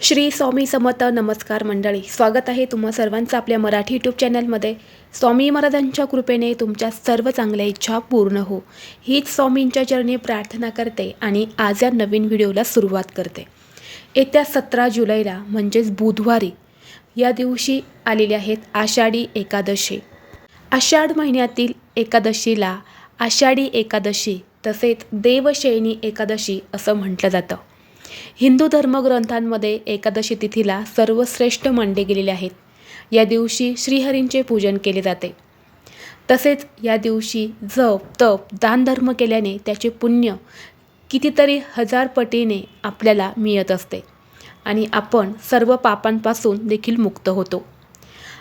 श्री स्वामी समत नमस्कार मंडळी. स्वागत आहे तुम्हा सर्वांचं आपल्या मराठी यूट्यूब चॅनलमध्ये स्वामी महाराजांच्या कृपेने तुमच्या सर्व चांगल्या इच्छा पूर्ण हो. हीच स्वामींच्या चरणी प्रार्थना करते आणि आज या नवीन व्हिडिओला सुरुवात करते. येत्या सतरा जुलैला म्हणजेच बुधवारी या दिवशी आलेले आहेत आषाढी एकादशी. आषाढ महिन्यातील एकादशीला आषाढी एकादशी तसेच देवशयनी एकादशी असं म्हटलं जातं. हिंदू धर्मग्रंथांमध्ये एकादशी तिथीला सर्वश्रेष्ठ मानले गेलेले आहेत. या दिवशी श्रीहरींचे पूजन केले जाते. तसेच या दिवशी जप तप दानधर्म केल्याने त्याचे पुण्य कितीतरी हजार पटीने आपल्याला मिळत असते आणि आपण सर्व पापांपासून देखील मुक्त होतो.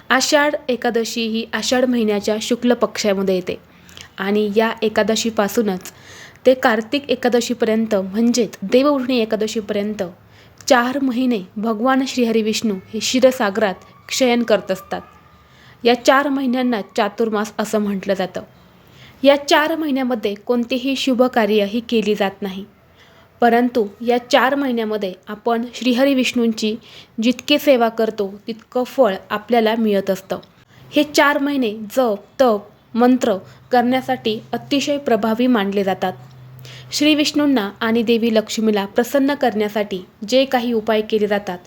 आषाढ एकादशी ही आषाढ महिन्याच्या शुक्ल पक्षामध्ये येते आणि या एकादशीपासूनच ते कार्तिक एकादशीपर्यंत म्हणजेच देवउठणी एकादशीपर्यंत चार महिने भगवान श्रीहरी विष्णू हे क्षीरसागरात क्षयन करत असतात. या चार महिन्यांना चातुर्मास असं म्हटलं जातं. या चार महिन्यामध्ये कोणतेही शुभ कार्य ही केली जात नाही. परंतु या चार महिन्यामध्ये आपण श्रीहरी विष्णूंची जितके सेवा करतो तितकं फळ आपल्याला मिळत असतं. हे चार महिने जप तप मंत्र करण्यासाठी अतिशय प्रभावी मानले जातात. श्री विष्णूंना आणि देवी लक्ष्मीला प्रसन्न करण्यासाठी जे काही उपाय केले जातात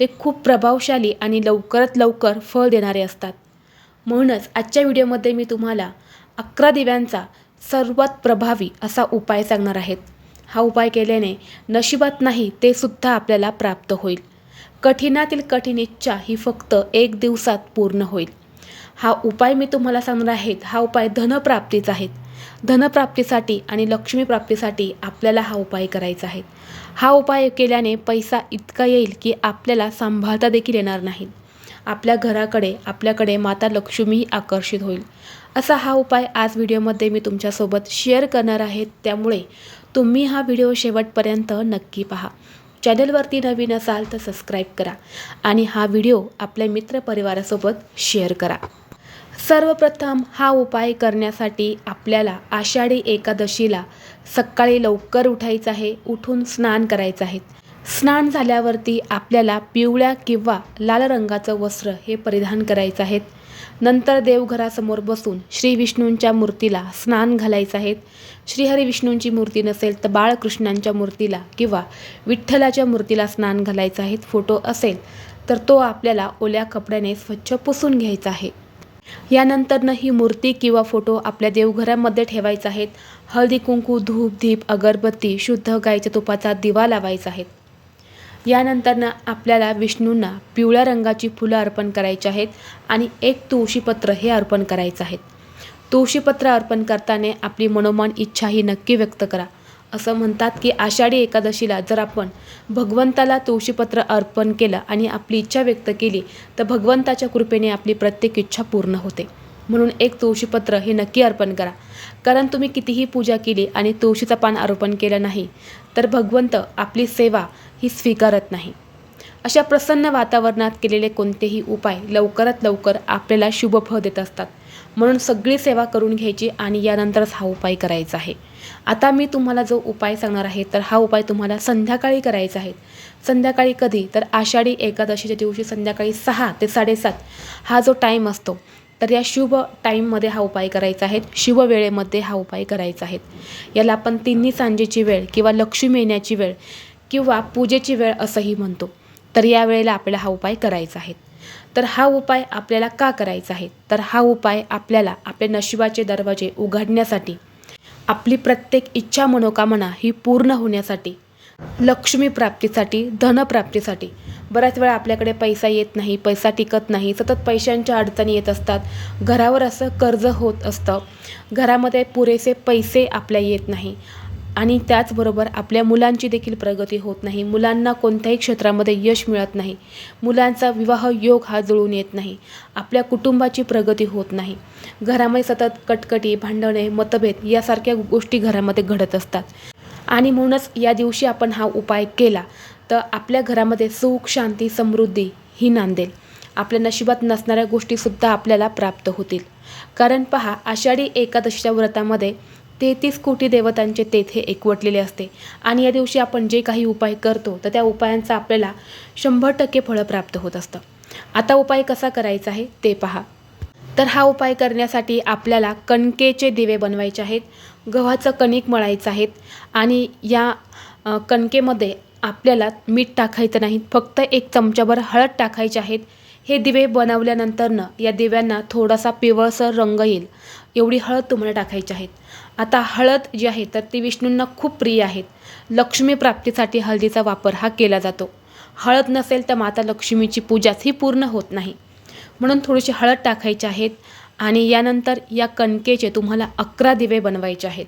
ते खूप प्रभावशाली आणि लवकरात लवकर फळ देणारे असतात. म्हणूनच आजच्या व्हिडिओमध्ये मी तुम्हाला अकरा दिव्यांचा सर्वात प्रभावी असा उपाय सांगणार आहेत. हा उपाय केल्याने नशिबात नाही ते सुद्धा आपल्याला प्राप्त होईल. कठीणातील कठीण इच्छा ही फक्त एक दिवसात पूर्ण होईल. हा उपाय मी तुम्हाला सांगणार आहेत हा उपाय धनप्राप्तीचा आहे धनप्राप्तीसाठी आणि लक्ष्मी प्राप्तीसाठी आपल्याला हा उपाय करायचा आहे. हा उपाय केल्याने पैसा इतका येईल की आपल्याला सांभाळता देखील येणार नाही. आपल्या घराकडे आपल्याकडे माता लक्ष्मीही आकर्षित होईल. असा हा उपाय आज व्हिडिओमध्ये मी तुमच्यासोबत शेअर करणार आहे. त्यामुळे तुम्ही हा व्हिडिओ शेवटपर्यंत नक्की पहा. चॅनलवरती नवीन असाल तर सबस्क्राईब करा आणि हा व्हिडिओ आपल्या मित्रपरिवारासोबत शेअर करा. सर्वप्रथम हा उपाय करण्यासाठी आपल्याला आषाढी एकादशीला सकाळी लवकर उठायचं आहे उठून स्नान करायचं आहे. स्नान झाल्यावरती आपल्याला पिवळ्या किंवा लाल रंगाचं वस्त्र हे परिधान करायचं आहे. नंतर देवघरासमोर बसून श्री विष्णूंच्या मूर्तीला स्नान घालायचं आहे. श्रीहरी विष्णूंची मूर्ती नसेल तर बाळकृष्णांच्या मूर्तीला किंवा विठ्ठलाच्या मूर्तीला स्नान घालायचं आहे फोटो असेल तर तो आपल्याला ओल्या कपड्याने स्वच्छ पुसून घ्यायचा आहे. यानंतरनं ही मूर्ती किंवा फोटो आपल्या देवघरामध्ये ठेवायचा आहेत हळदी कुंकू धूप दीप अगरबत्ती शुद्ध गाईच्या तुपाचा दिवा लावायचा आहे. यानंतरनं आपल्याला विष्णूंना पिवळ्या रंगाची फुलं अर्पण करायची आहेत आणि एक तुळशीपत्र हे अर्पण करायचं आहे. तुळशीपत्र अर्पण करताना आपली मनोमान इच्छा ही नक्की व्यक्त करा. असं म्हणतात की आषाढी एकादशीला जर आपण भगवंताला तुळशीपत्र अर्पण केलं आणि आपली इच्छा व्यक्त केली तर भगवंताच्या कृपेने आपली प्रत्येक इच्छा पूर्ण होते. म्हणून एक तुळशीपत्र हे नक्की अर्पण करा. कारण तुम्ही कितीही पूजा केली आणि तुळशीचं पान अर्पण केलं नाही तर भगवंत आपली सेवा ही स्वीकारत नाही. अशा प्रसन्न वातावरणात केलेले कोणतेही उपाय लवकरात लवकर आपल्याला शुभ फळ देत असतात. म्हणून सगळी सेवा करून घ्यायची आणि यानंतरच हा उपाय करायचा आहे. आता मी तुम्हाला जो उपाय सांगणार आहे तर हा उपाय तुम्हाला संध्याकाळी करायचा आहे. संध्याकाळी कधी? तर आषाढी एकादशीच्या दिवशी संध्याकाळी सहा ते साडेसात हा जो टाईम असतो तर या शुभ टाईममध्ये हा उपाय करायचा आहे. शुभ वेळेमध्ये हा उपाय करायचा आहे. याला आपण तिन्ही सांजेची वेळ किंवा लक्ष्मी येण्याची वेळ किंवा पूजेची वेळ असंही म्हणतो. तर या वेळेला आपल्याला हा उपाय करायचा आहे. तर हा उपाय आपल्याला का करायचा आहे? तर हा उपाय आपल्याला आपल्या नशिबाचे दरवाजे उघडण्यासाठी आपली प्रत्येक इच्छा मनोकामना ही पूर्ण होण्यासाठी लक्ष्मी प्राप्तीसाठी धनप्राप्तीसाठी बऱ्याच वेळा आपल्याकडे पैसा येत नाही पैसा टिकत नाही सतत पैशांच्या अडचणी येत असतात. घरावर असं कर्ज होत असतं. घरामध्ये पुरेसे पैसे आपल्या येत नाही. आणि त्याचबरोबर आपल्या मुलांची देखील प्रगती होत नाही. मुलांना कोणत्याही क्षेत्रामध्ये यश मिळत नाही. मुलांचा विवाह योग हा जुळून येत नाही. आपल्या कुटुंबाची प्रगती होत नाही. घरामध्ये सतत कटकटी भांडणे मतभेद यासारख्या गोष्टी घरामध्ये घडत असतात. आणि म्हणूनच या दिवशी आपण हा उपाय केला. तर आपल्या घरामध्ये सुख शांती समृद्धी ही नांदेल. आपल्या नशिबात नसणाऱ्या गोष्टीसुद्धा आपल्याला प्राप्त होतील. कारण पहा आषाढी एकादशीच्या व्रतामध्ये तेहतीस कोटी देवतांचे तेथे एकवटलेले असते. आणि या दिवशी आपण जे काही उपाय करतो तर त्या उपायांचा आपल्याला शंभर टक्के फळं प्राप्त होत असतं. आता उपाय कसा करायचा आहे ते पहा. तर हा उपाय करण्यासाठी आपल्याला कणकेचे दिवे बनवायचे आहेत. गव्हाचं कणिक मळायचं आहेत आणि या कणकेमध्ये आपल्याला मीठ टाकायचं नाही फक्त एक चमचाभर हळद टाकायचे आहेत हे दिवे बनवल्यानंतरनं या दिव्यांना थोडासा पिवळसर रंग येईल. एवढी हळद तुम्हाला टाकायची आहेत आता हळद जी आहे तर ती विष्णूंना खूप प्रिय आहेत लक्ष्मी प्राप्तीसाठी हळदीचा वापर हा केला जातो. हळद नसेल तर माता लक्ष्मीची पूजाच ही पूर्ण होत नाही. म्हणून थोडीशी हळद टाकायची आहेत आणि यानंतर या कणकेचे तुम्हाला अकरा दिवे बनवायचे आहेत.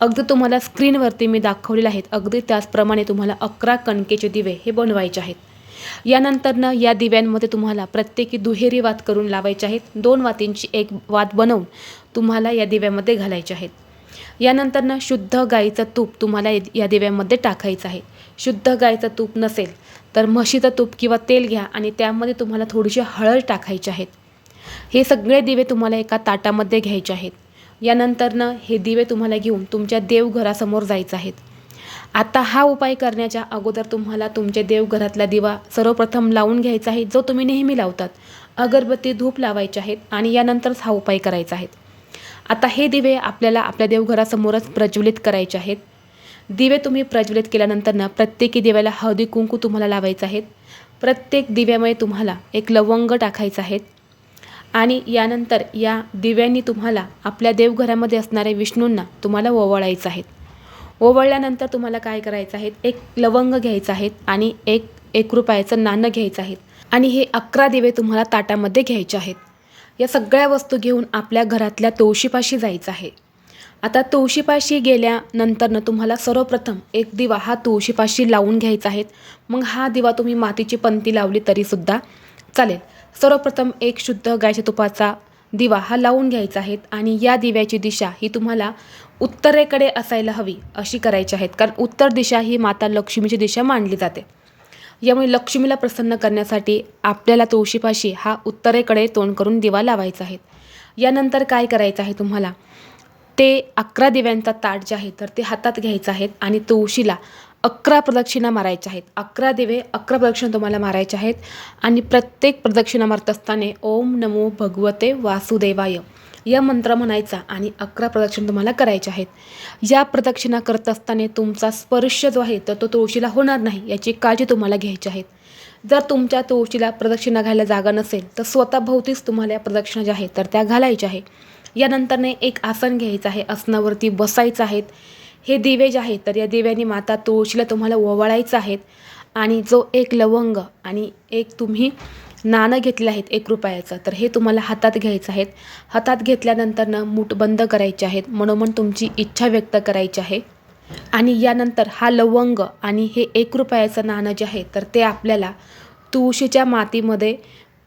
अगदी तुम्हाला स्क्रीनवरती मी दाखवलेले आहेत. अगदी त्याचप्रमाणे तुम्हाला अकरा कणकेचे दिवे हे बनवायचे आहेत. यानंतरनं या दिव्यांमध्ये तुम्हाला प्रत्येकी दुहेरी वात करून लावायचे आहेत. दोन वातींची एक वात बनवून तुम्हाला या दिव्यामध्ये घालायचे आहेत. यानंतरनं शुद्ध गाईचं तूप तुम्हाला या- या दिव्यामध्ये टाकायचं आहे. शुद्ध गाईचं तूप नसेल तर म्हशीचं तूप किंवा तेल घ्या आणि त्यामध्ये तुम्हाला थोडीशी हळद टाकायची आहेत हे सगळे दिवे तुम्हाला एका ताटामध्ये घ्यायचे आहेत. यानंतरनं हे दिवे तुम्हाला घेऊन तुमच्या देवघरासमोर जायचं आहेत. आता हा उपाय करण्याच्या अगोदर तुम्हाला तुमच्या देवघरातला दिवा सर्वप्रथम लावून घ्यायचा आहे जो तुम्ही नेहमी लावतात. अगरबत्ती धूप लावायचे आहेत आणि यानंतरच हा उपाय करायचा आहे. आता हे दिवे आपल्याला आपल्या देवघरासमोरच प्रज्वलित करायचे आहेत. दिवे तुम्ही प्रज्वलित केल्यानंतरनं प्रत्येकी दिव्याला हळदी कुंकू तुम्हाला लावायचं आहेत. प्रत्येक दिव्यामुळे तुम्हाला एक लवंग टाकायचं आहेत. आणि यानंतर या दिव्यांनी तुम्हाला आपल्या देवघरामध्ये असणाऱ्या विष्णूंना तुम्हाला ओवाळायचं आहेत ओवळल्यानंतर तुम्हाला काय करायचं आहे? एक लवंग घ्यायचं आहे आणि एक एक रुपयाचं नाणं घ्यायचं आहे. आणि हे अकरा दिवे तुम्हाला ताटामध्ये घ्यायचे आहेत. या सगळ्या वस्तू घेऊन आपल्या घरातल्या तुळशीपाशी जायचं आहे. आता तुळशीपाशी गेल्यानंतरनं तुम्हाला सर्वप्रथम एक दिवा हा तुळशीपाशी लावून घ्यायचा आहे. मग हा दिवा तुम्ही मातीची पंती लावली तरीसुद्धा चालेल. सर्वप्रथम एक शुद्ध गायच्या तुपाचा दिवा हा लावून घ्यायचा आहे आणि या दिव्याची दिशा ही तुम्हाला उत्तरेकडे असायला हवी अशी करायची आहेत कारण उत्तर दिशा ही माता लक्ष्मीची दिशा मानली जाते. यामुळे लक्ष्मीला प्रसन्न करण्यासाठी आपल्याला तुळशीपाशी हा उत्तरेकडे तोंड करून दिवा लावायचा आहे. यानंतर काय करायचं आहे तुम्हाला? ते अकरा दिव्यांचा ताट जे आहे तर ते हातात घ्यायचं आहेत आणि तुळशीला अकरा प्रदक्षिणा मारायच्या आहेत. अकरा दिवे अकरा प्रदक्षिणा तुम्हाला मारायच्या आहेत. आणि प्रत्येक प्रदक्षिणा मारत असताना ओम नमो भगवते वासुदेवाय. या मंत्र म्हणायचा आणि अकरा प्रदक्षिणा तुम्हाला करायच्या आहेत. या प्रदक्षिणा करत असताना तुमचा स्पर्श जो आहे तर तो तुळशीला होणार नाही याची काळजी तुम्हाला घ्यायची आहे. जर तुमच्या तुळशीला प्रदक्षिणा घ्यायला जागा नसेल तर स्वतःभोवतीच तुम्हाला या प्रदक्षिणा ज्या आहेत तर त्या घालायच्या आहे. यानंतरने एक आसन घ्यायचं आहे आसनावरती बसायचं आहेत हे दिवे जे आहेत तर या दिव्यांनी माता तुळशीला तुम्हाला ओवाळायचं आहेत. आणि जो एक लवंग आणि एक तुम्ही नाणं घेतले आहेत एक रुपयाचं तर हे तुम्हाला हातात घ्यायचं आहेत. हातात घेतल्यानंतरनं मूठ बंद करायचे आहेत. मनोमन तुमची इच्छा व्यक्त करायची आहे. आणि यानंतर हा लवंग आणि हे एक रुपयाचं नाणं जे आहे तर ते आपल्याला तुळशीच्या मातीमध्ये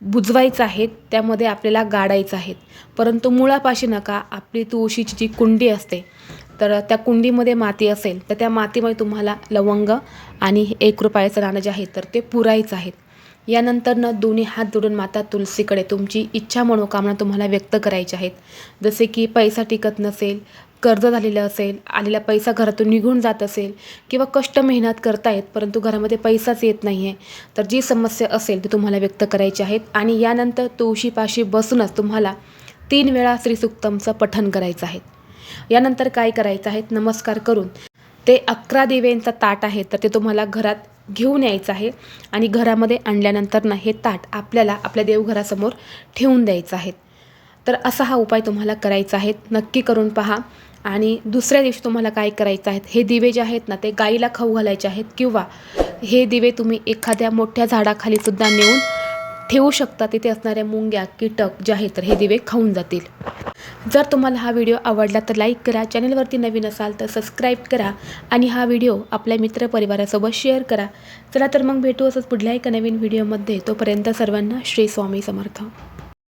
बुजवायचं आहे त्यामध्ये आपल्याला गाडायचं आहे परंतु मुळापाशी नका आपली तुळशीची जी कुंडी असते तर त्या कुंडीमध्ये माती असेल तर त्या मातीमध्ये तुम्हाला लवंग आणि एक रुपयाचं नाणं जे आहे तर ते पुरायचं आहे यानंतरनं दोन्ही हात जोडून माता तुलसीकडे तुमची इच्छा मनोकामना तुम्हाला व्यक्त करायच्या आहेत. जसे की पैसा टिकत नसेल कर्ज झालेलं असेल आलेला पैसा घरातून निघून जात असेल किंवा कष्ट मेहनत करतायत परंतु घरामध्ये पैसाच येत नाही आहे तर जी समस्या असेल ती तुम्हाला व्यक्त करायची आहेत. आणि यानंतर तुळशीपाशी बसूनच तुम्हाला तीन वेळा श्रीसुक्तमचं पठन करायचं आहे. यानंतर काय करायचं आहे? नमस्कार करून. ते अकरा दिव्यांचा ताट आहे तर ते तुम्हाला घरात घेऊन यायचं आहे. आणि घरामध्ये आणल्यानंतर ना हे ताट आपल्याला आपल्या देवघरासमोर ठेवून द्यायचं आहे. तर असा हा उपाय तुम्हाला करायचा आहे. नक्की करून पहा. आणि दुसऱ्या दिवशी तुम्हाला काय करायचं आहेत हे दिवे जे आहेत ना ते गाईला खाऊ घालायचे आहेत किंवा हे दिवे तुम्ही एखाद्या मोठ्या झाडाखाली सुद्धा नेऊन ठेवू शकता. तिथे असणाऱ्या मुंग्या कीटक जे आहेत तर हे दिवे खाऊन जातील. जर तुम्हाला हा व्हिडिओ आवडला तर लाईक करा. चॅनलवरती नवीन असाल तर सबस्क्राईब करा आणि हा व्हिडिओ आपल्या मित्रपरिवारासोबत शेअर करा. चला तर मग भेटू असंच पुढल्या एका नवीन व्हिडिओमध्ये. तोपर्यंत सर्वांना श्री स्वामी समर्थ.